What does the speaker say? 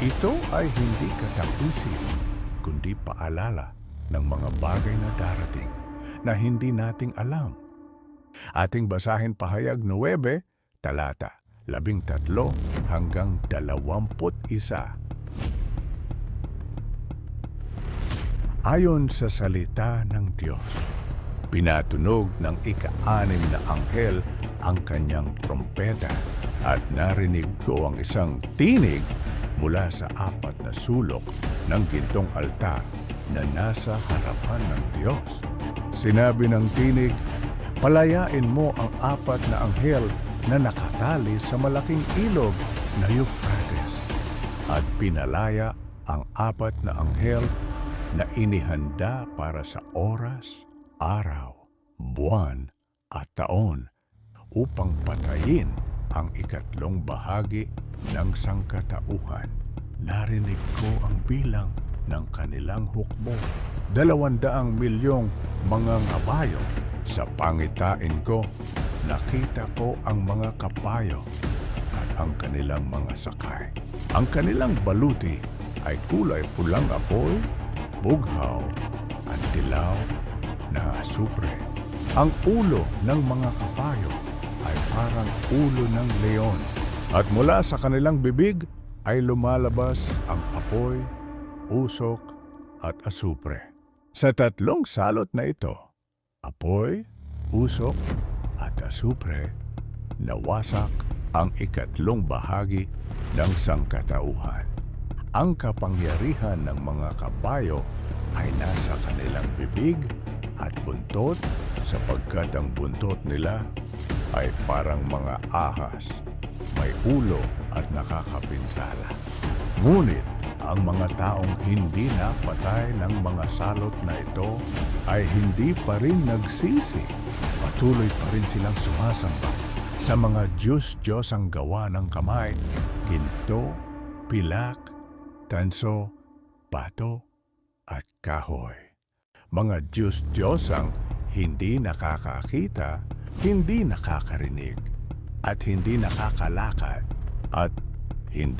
Ito ay hindi katapusin, kundi paalala ng mga bagay na darating na hindi nating alam. Ating basahin pahayag 9, talata 13 hanggang 21. Ayon sa salita ng Diyos, pinatunog ng ika-anim na anghel ang kanyang trompeta at narinig ko ang isang tinig mula sa apat na sulok ng gintong altar na nasa harapan ng Diyos. Sinabi ng tinig, palayain mo ang apat na anghel na nakatali sa malaking ilog na Euphrates at pinalaya ang apat na anghel na inihanda para sa oras, araw, buwan at taon upang patayin ang ikatlong bahagi ng sangkatauhan. Narinig ko ang bilang ng kanilang hukbo. Dalawandaang milyong mga ngabayo. Sa pangitain ko, nakita ko ang mga kapayo at ang kanilang mga sakay. Ang kanilang baluti ay kulay pulang apoy, bughaw at dilaw na asupre. Ang ulo ng mga kapayo ay parang ulo ng leon at mula sa kanilang bibig ay lumalabas ang apoy, usok at asupre. Sa tatlong salot na ito, apoy, usok at asupre, nawasak ang ikatlong bahagi ng sangkatauhan. Ang kapangyarihan ng mga kabayo ay nasa kanilang bibig at buntot sapagkat ang buntot nila ay parang mga ahas, may ulo at nakakapinsala. Ngunit ang mga taong hindi napatay ng mga salot na ito ay hindi pa rin nagsisi. Patuloy pa rin silang sumasamba sa mga Diyos-Diyos ang gawa ng kamay, ginto, pilak, tanso, bato, at kahoy. Mga Diyos-Diyos ang hindi nakakakita, hindi nakakarinig, at hindi nakakalakad, at hindi